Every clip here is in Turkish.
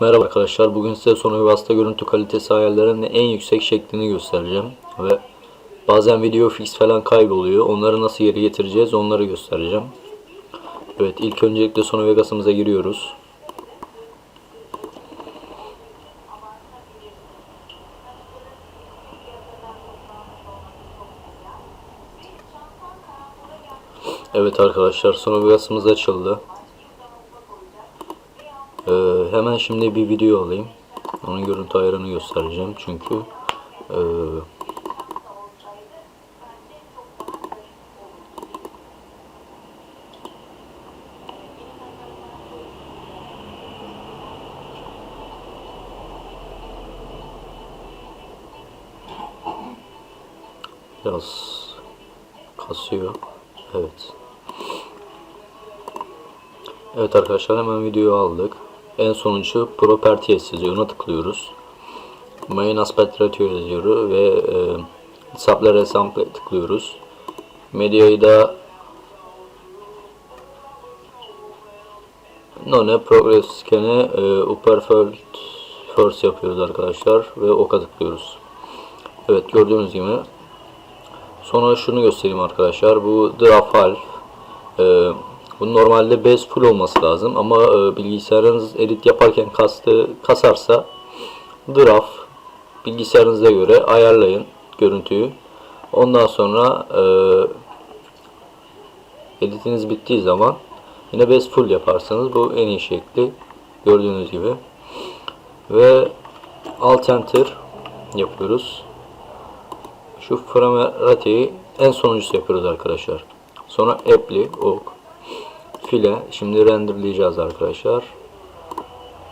Merhaba arkadaşlar. Bugün size Sony Vasta görüntü kalitesi ayarlarının en yüksek şeklini göstereceğim. Ve bazen video fix falan kayboluyor. Onları nasıl geri getireceğiz onları göstereceğim. Evet ilk öncelikle Sony Vegas'ımıza giriyoruz. Evet arkadaşlar Sony Vegas'ımız açıldı. Hemen şimdi bir video alayım. Onun görüntü ayarını göstereceğim çünkü ee, biraz kasıyor. Evet. Evet arkadaşlar hemen videoyu aldık. En sonuncu Properties yazıyor. Ona tıklıyoruz. Main Aspect Ratio yazıyor ve e, Disable Resample tıklıyoruz. Medyayı da None Progress Scan'e e, Upper First yapıyoruz arkadaşlar ve OK'a tıklıyoruz. Evet gördüğünüz gibi Sonra şunu göstereyim arkadaşlar. Bu Draft Half. Ee, bu normalde base full olması lazım ama e, bilgisayarınız edit yaparken kastı kasarsa Draft bilgisayarınıza göre ayarlayın görüntüyü. Ondan sonra e, editiniz bittiği zaman yine base full yaparsanız bu en iyi şekli gördüğünüz gibi. Ve Alt Enter yapıyoruz. Şu Framerati'yi en sonuncusu yapıyoruz arkadaşlar. Sonra Apply, ok, file. Şimdi renderleyeceğiz arkadaşlar.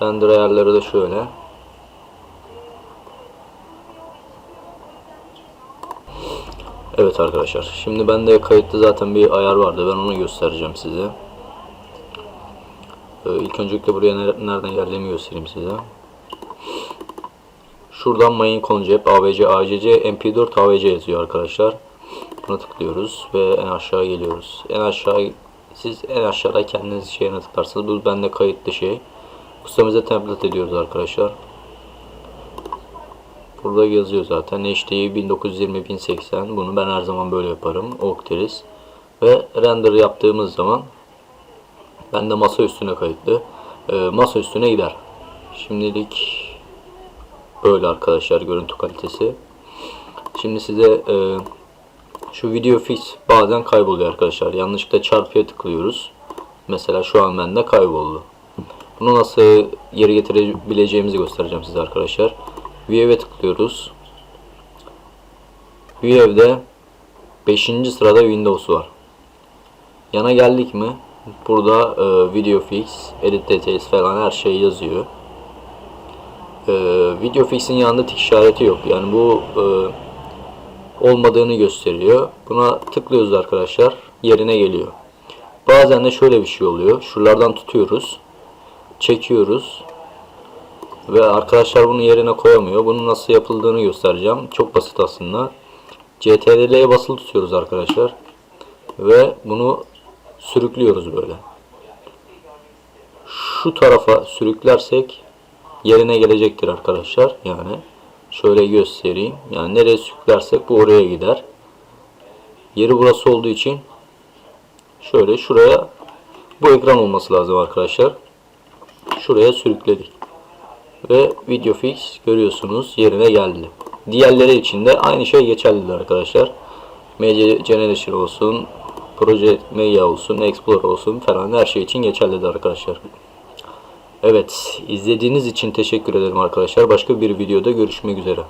Render ayarları da şöyle. Evet arkadaşlar. Şimdi bende kayıtlı zaten bir ayar vardı. Ben onu göstereceğim size. Ee, ilk öncelikle buraya nereden geldiğimi göstereyim size. Şuradan main concept avc acc mp4 avc yazıyor arkadaşlar. Buna tıklıyoruz ve en aşağı geliyoruz. En aşağı siz en aşağıda kendiniz şeyine tıklarsınız. Bu bende kayıtlı şey. Ustamıza template ediyoruz arkadaşlar. Burada yazıyor zaten. HD'yi 1920 1080. Bunu ben her zaman böyle yaparım. Octeris. Ve render yaptığımız zaman bende masa üstüne kayıtlı. E, masa üstüne gider. Şimdilik Böyle arkadaşlar görüntü kalitesi. Şimdi size e, şu video fix bazen kayboluyor arkadaşlar. Yanlışlıkla çarpıya tıklıyoruz. Mesela şu an bende kayboldu. Bunu nasıl geri getirebileceğimizi göstereceğim size arkadaşlar. View'e tıklıyoruz. View'de 5. sırada Windows var. Yana geldik mi? Burada e, video fix, edit details falan her şey yazıyor e, video fix'in yanında tik işareti yok. Yani bu e, olmadığını gösteriyor. Buna tıklıyoruz arkadaşlar. Yerine geliyor. Bazen de şöyle bir şey oluyor. Şuralardan tutuyoruz. Çekiyoruz. Ve arkadaşlar bunu yerine koyamıyor. Bunun nasıl yapıldığını göstereceğim. Çok basit aslında. CTRL'ye basılı tutuyoruz arkadaşlar. Ve bunu sürüklüyoruz böyle. Şu tarafa sürüklersek yerine gelecektir arkadaşlar. Yani şöyle göstereyim. Yani nereye sürüklersek bu oraya gider. Yeri burası olduğu için şöyle şuraya bu ekran olması lazım arkadaşlar. Şuraya sürükledik. Ve video fix görüyorsunuz yerine geldi. Diğerleri için de aynı şey geçerlidir arkadaşlar. Media Generation olsun, Project Media olsun, Explorer olsun falan her şey için geçerlidir arkadaşlar. Evet, izlediğiniz için teşekkür ederim arkadaşlar. Başka bir videoda görüşmek üzere.